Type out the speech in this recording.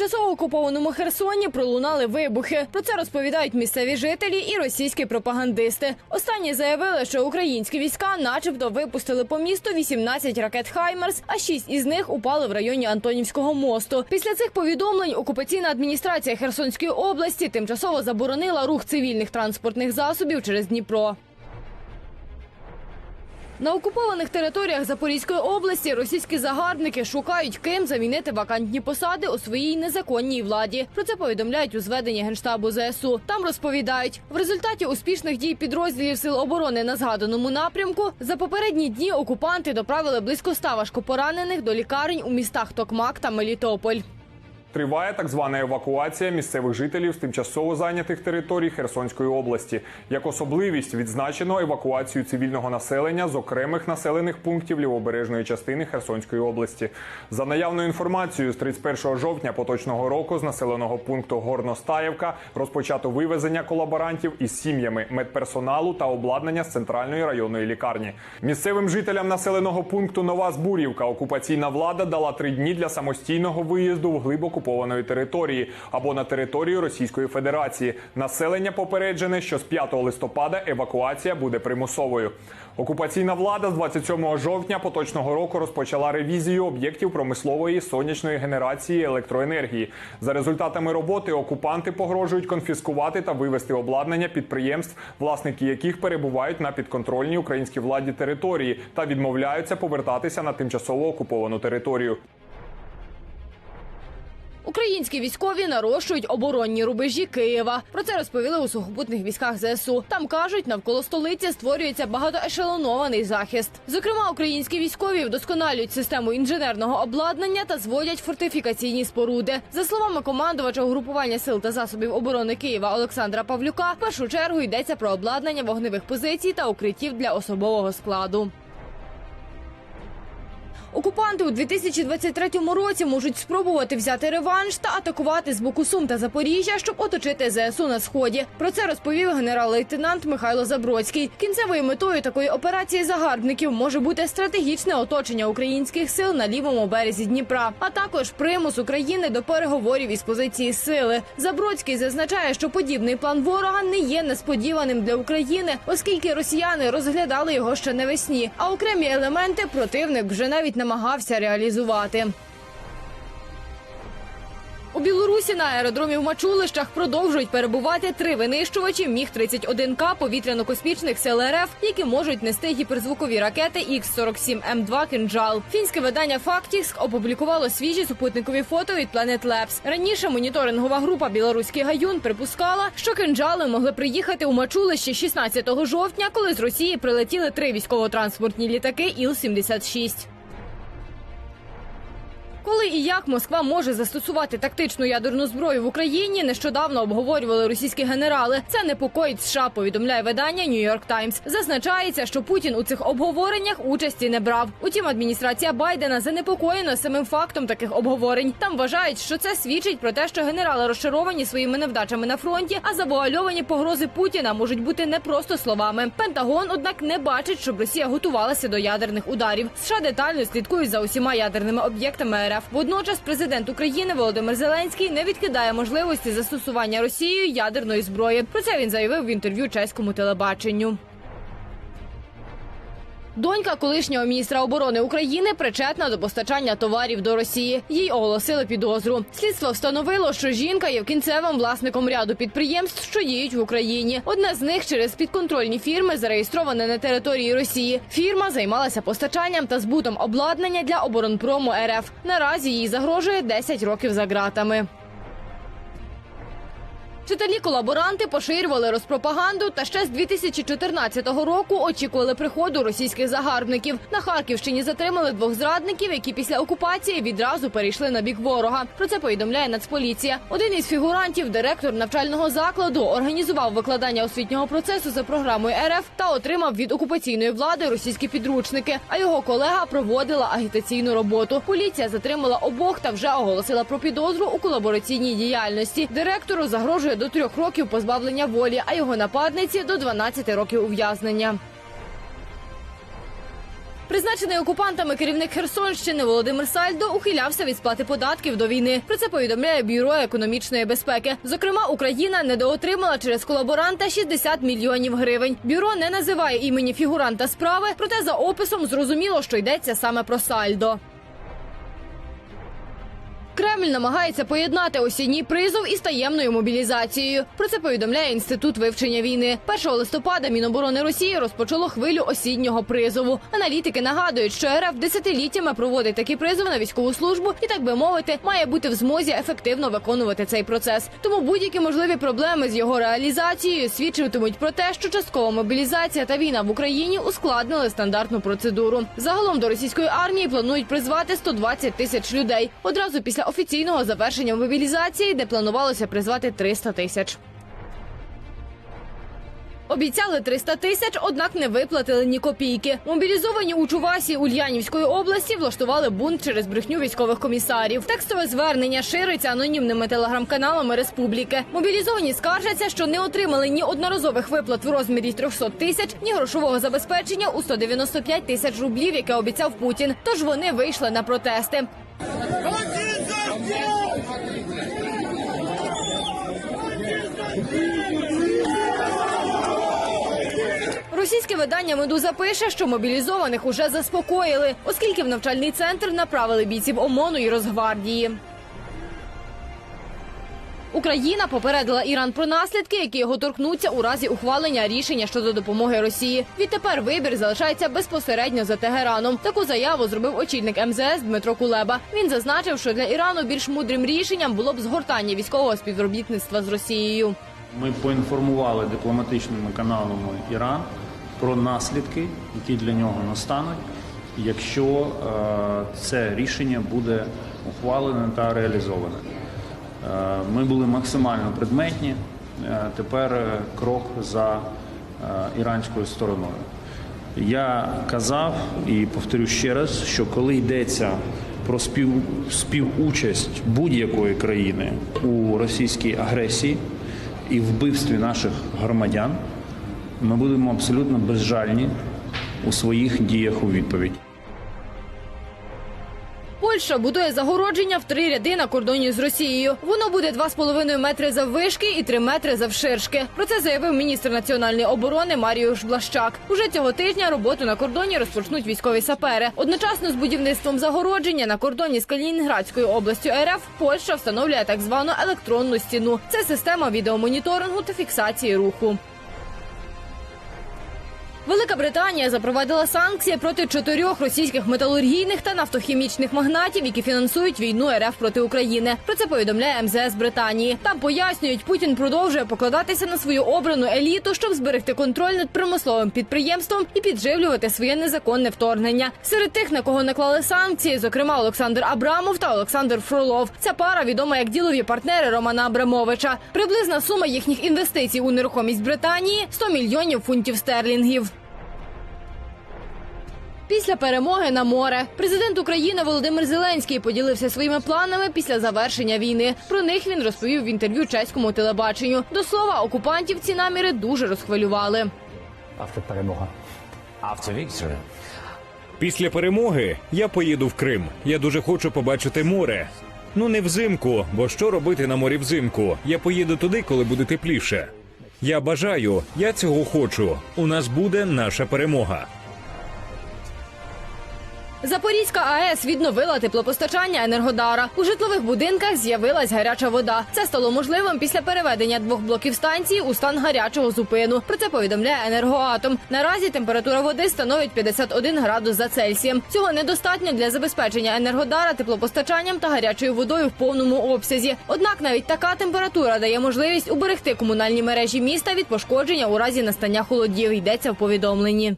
тимчасово окупованому Херсоні пролунали вибухи. Про це розповідають місцеві жителі і російські пропагандисти. Останні заявили, що українські війська, начебто, випустили по місту 18 ракет Хаймерс, а 6 із них упали в районі Антонівського мосту. Після цих повідомлень окупаційна адміністрація Херсонської області тимчасово заборонила рух цивільних транспортних засобів через Дніпро. На окупованих територіях Запорізької області російські загарбники шукають ким замінити вакантні посади у своїй незаконній владі. Про це повідомляють у зведенні генштабу ЗСУ. Там розповідають, в результаті успішних дій підрозділів сил оборони на згаданому напрямку за попередні дні окупанти доправили близько ста важкопоранених до лікарень у містах Токмак та Мелітополь. Триває так звана евакуація місцевих жителів з тимчасово зайнятих територій Херсонської області. Як особливість відзначено евакуацію цивільного населення з окремих населених пунктів лівобережної частини Херсонської області. За наявною інформацією, з 31 жовтня поточного року з населеного пункту Горностаєвка розпочато вивезення колаборантів із сім'ями медперсоналу та обладнання з центральної районної лікарні. Місцевим жителям населеного пункту Нова Збурівка окупаційна влада дала три дні для самостійного виїзду в глиб окупованої території або на територію Російської Федерації. Населення попереджене, що з 5 листопада евакуація буде примусовою. Окупаційна влада з 27 жовтня поточного року розпочала ревізію об'єктів промислової сонячної генерації електроенергії. За результатами роботи окупанти погрожують конфіскувати та вивести обладнання підприємств, власники яких перебувають на підконтрольній українській владі території та відмовляються повертатися на тимчасово окуповану територію. Українські військові нарощують оборонні рубежі Києва. Про це розповіли у сухопутних військах ЗСУ. Там кажуть, навколо столиці створюється багатоешелонований захист. Зокрема, українські військові вдосконалюють систему інженерного обладнання та зводять фортифікаційні споруди. За словами командувача угрупування сил та засобів оборони Києва Олександра Павлюка, в першу чергу йдеться про обладнання вогневих позицій та укриттів для особового складу. Окупанти у 2023 році можуть спробувати взяти реванш та атакувати з боку Сум та Запоріжжя, щоб оточити ЗСУ на сході. Про це розповів генерал-лейтенант Михайло Забродський. Кінцевою метою такої операції загарбників може бути стратегічне оточення українських сил на лівому березі Дніпра, а також примус України до переговорів із позиції сили. Забродський зазначає, що подібний план ворога не є несподіваним для України, оскільки росіяни розглядали його ще навесні. А окремі елементи противник вже навіть намагався реалізувати. У Білорусі на аеродромі в Мачулищах продовжують перебувати три винищувачі міг 31 к повітряно-космічних сил РФ, які можуть нести гіперзвукові ракети Х-47 М2 «Кинджал». Фінське видання «Фактікс» опублікувало свіжі супутникові фото від Planet Labs. Раніше моніторингова група Білоруський гаюн припускала, що кинджали могли приїхати у Мачулище 16 жовтня, коли з Росії прилетіли три військово-транспортні літаки Іл-76. Коли і як Москва може застосувати тактичну ядерну зброю в Україні, нещодавно обговорювали російські генерали. Це непокоїть США, повідомляє видання Нью-Йорк Таймс. Зазначається, що Путін у цих обговореннях участі не брав. Утім, адміністрація Байдена занепокоєна самим фактом таких обговорень. Там вважають, що це свідчить про те, що генерали розчаровані своїми невдачами на фронті, а завуальовані погрози Путіна можуть бути не просто словами. Пентагон, однак, не бачить, щоб Росія готувалася до ядерних ударів. США детально слідкують за усіма ядерними об'єктами РФ. Водночас президент України Володимир Зеленський не відкидає можливості застосування Росією ядерної зброї. Про це він заявив в інтерв'ю чеському телебаченню. Донька колишнього міністра оборони України причетна до постачання товарів до Росії. Їй оголосили підозру. Слідство встановило, що жінка є кінцевим власником ряду підприємств, що діють в Україні. Одне з них через підконтрольні фірми зареєстроване на території Росії. Фірма займалася постачанням та збутом обладнання для оборонпрому РФ. Наразі їй загрожує 10 років за ґратами. Вчителі-колаборанти поширювали розпропаганду та ще з 2014 року очікували приходу російських загарбників. На Харківщині затримали двох зрадників, які після окупації відразу перейшли на бік ворога. Про це повідомляє Нацполіція. Один із фігурантів, директор навчального закладу, організував викладання освітнього процесу за програмою РФ та отримав від окупаційної влади російські підручники. А його колега проводила агітаційну роботу. Поліція затримала обох та вже оголосила про підозру у колабораційній діяльності. Директору загрожує до трьох років позбавлення волі, а його нападниці до 12 років ув'язнення. Призначений окупантами керівник Херсонщини Володимир Сальдо ухилявся від сплати податків до війни. Про це повідомляє бюро економічної безпеки. Зокрема, Україна недоотримала через колаборанта 60 мільйонів гривень. Бюро не називає імені фігуранта справи, проте за описом зрозуміло, що йдеться саме про Сальдо. Кремль намагається поєднати осінній призов із таємною мобілізацією. Про це повідомляє інститут вивчення війни. 1 листопада Міноборони Росії розпочало хвилю осіннього призову. Аналітики нагадують, що РФ десятиліттями проводить такий призов на військову службу і, так би мовити, має бути в змозі ефективно виконувати цей процес. Тому будь-які можливі проблеми з його реалізацією свідчитимуть про те, що часткова мобілізація та війна в Україні ускладнили стандартну процедуру. Загалом до російської армії планують призвати 120 тисяч людей одразу після офіційного завершення мобілізації, де планувалося призвати 300 тисяч. Обіцяли 300 тисяч, однак не виплатили ні копійки. Мобілізовані у Чувасі Ульянівської області влаштували бунт через брехню військових комісарів. Текстове звернення шириться анонімними телеграм-каналами республіки. Мобілізовані скаржаться, що не отримали ні одноразових виплат в розмірі 300 тисяч, ні грошового забезпечення у 195 тисяч рублів, яке обіцяв Путін. Тож вони вийшли на протести. Російське видання Медуза пише, що мобілізованих уже заспокоїли, оскільки в навчальний центр направили бійців ОМОНу і Росгвардії. Україна попередила Іран про наслідки, які його торкнуться у разі ухвалення рішення щодо допомоги Росії. Відтепер вибір залишається безпосередньо за Тегераном. Таку заяву зробив очільник МЗС Дмитро Кулеба. Він зазначив, що для Ірану більш мудрим рішенням було б згортання військового співробітництва з Росією. Ми поінформували дипломатичними каналами Іран про наслідки, які для нього настануть, якщо е, це рішення буде ухвалене та реалізоване. Е, ми були максимально предметні. Е, тепер крок за іранською стороною. Я казав і повторю ще раз, що коли йдеться про спів, співучасть будь-якої країни у російській агресії і вбивстві наших громадян, ми будемо абсолютно безжальні у своїх діях у відповідь. Польща будує загородження в три ряди на кордоні з Росією. Воно буде 2,5 метри заввишки і 3 метри завширшки. Про це заявив міністр національної оборони Маріуш Блащак. Уже цього тижня роботу на кордоні розпочнуть військові сапери. Одночасно з будівництвом загородження на кордоні з Калінінградською областю РФ Польща встановлює так звану електронну стіну. Це система відеомоніторингу та фіксації руху. Велика Британія запровадила санкції проти чотирьох російських металургійних та нафтохімічних магнатів, які фінансують війну РФ проти України. Про це повідомляє МЗС Британії. Там пояснюють, Путін продовжує покладатися на свою обрану еліту, щоб зберегти контроль над промисловим підприємством і підживлювати своє незаконне вторгнення. Серед тих, на кого наклали санкції, зокрема Олександр Абрамов та Олександр Фролов. Ця пара відома як ділові партнери Романа Абрамовича. Приблизна сума їхніх інвестицій у нерухомість Британії 100 мільйонів фунтів стерлінгів. Після перемоги на море президент України Володимир Зеленський поділився своїми планами після завершення війни. Про них він розповів в інтерв'ю чеському телебаченню. До слова, окупантів ці наміри дуже розхвилювали. After перемога. Victory. Після перемоги я поїду в Крим. Я дуже хочу побачити море. Ну не взимку, бо що робити на морі взимку? Я поїду туди, коли буде тепліше. Я бажаю, я цього хочу. У нас буде наша перемога. Запорізька АЕС відновила теплопостачання Енергодара. У житлових будинках з'явилась гаряча вода. Це стало можливим після переведення двох блоків станції у стан гарячого зупину. Про це повідомляє енергоатом. Наразі температура води становить 51 градус за Цельсієм. Цього недостатньо для забезпечення енергодара теплопостачанням та гарячою водою в повному обсязі. Однак навіть така температура дає можливість уберегти комунальні мережі міста від пошкодження у разі настання холодів. Йдеться в повідомленні.